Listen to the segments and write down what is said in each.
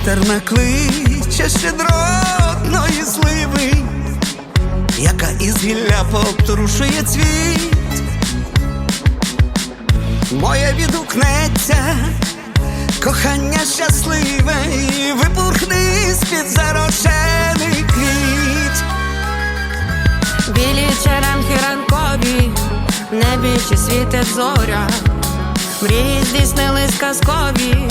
Вітер накличе щедротної зливи, яка із гілля потрушує цвіт, моє відгукнеться, кохання щасливе, І вибухни з під зарошений квіт. Білі черемхи ранкові, небі чи світить зоря, мрії здійснили казкові.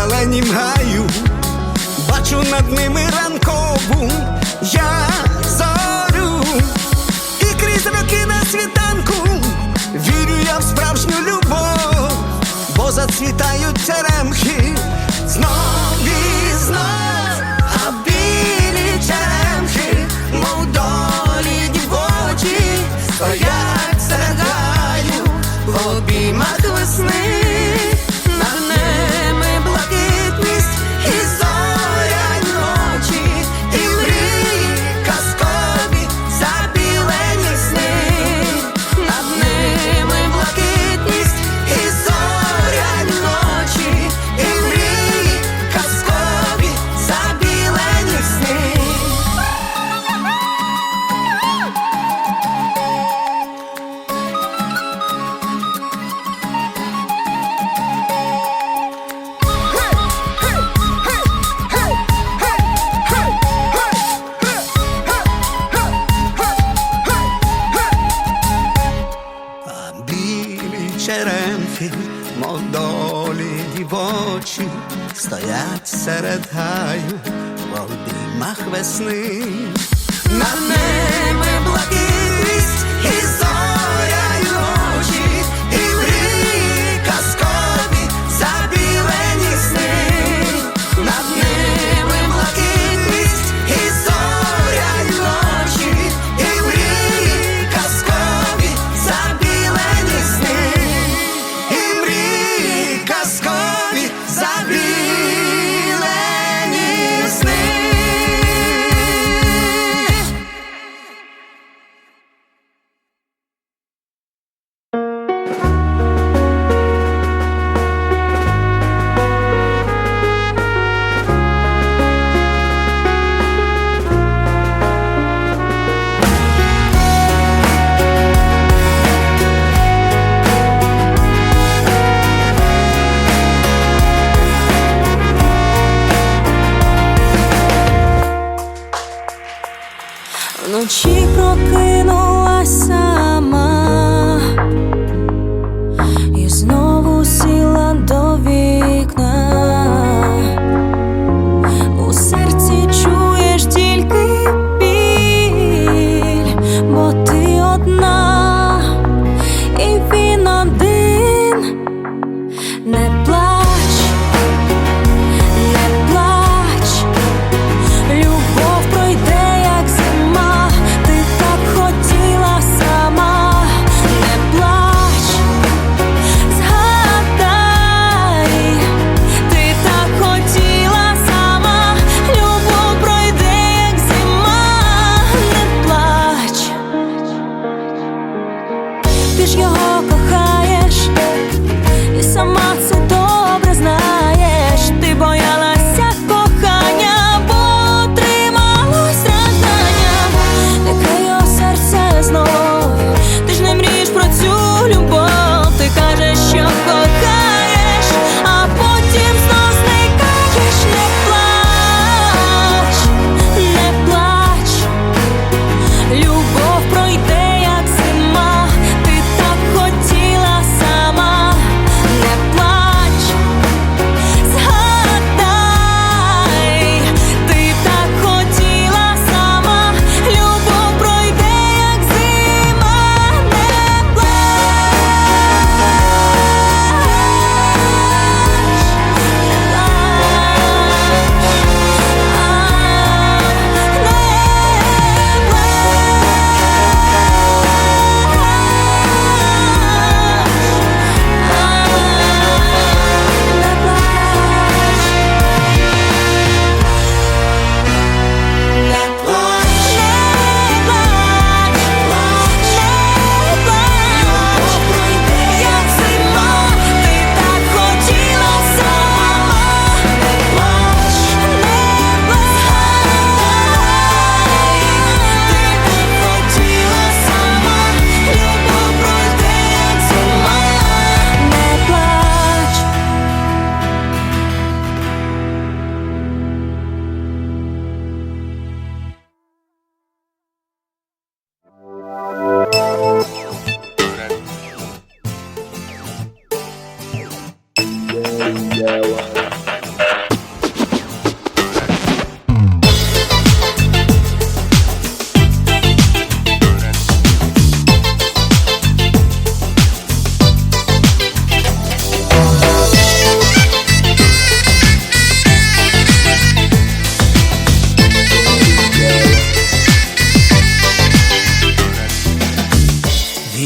зеленім гаю, бачу над ними ранкову я зорю і крізь роки на світанку вірю я в справжню любов, бо зацвіта. Жінки, мов долі дівочі, стоять серед гаю в обіймах весни. Вночі прокинув.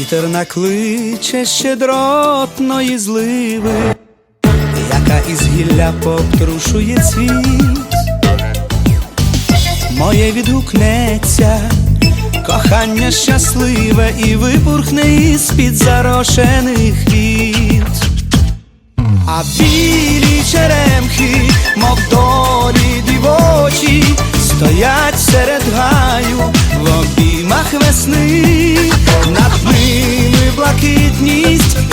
Вітер накличе щедротної зливи, яка із гілля пообтрушує цвіт. Моє відгукнеться, кохання щасливе і випурхне із-під зарошених віт. А білі черемхи, мов долі дівочі, стоять серед гаю в обіймах весни, блакитність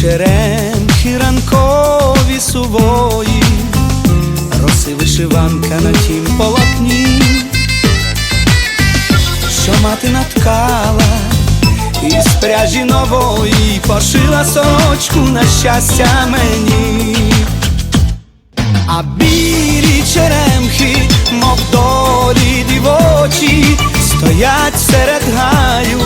черемхи ранкові сувої, роси вишиванка на тім полотні, що мати наткала із пряжі нової, пошила сочку на щастя мені. А білі черемхи, мов долі дівочі, стоять серед гаю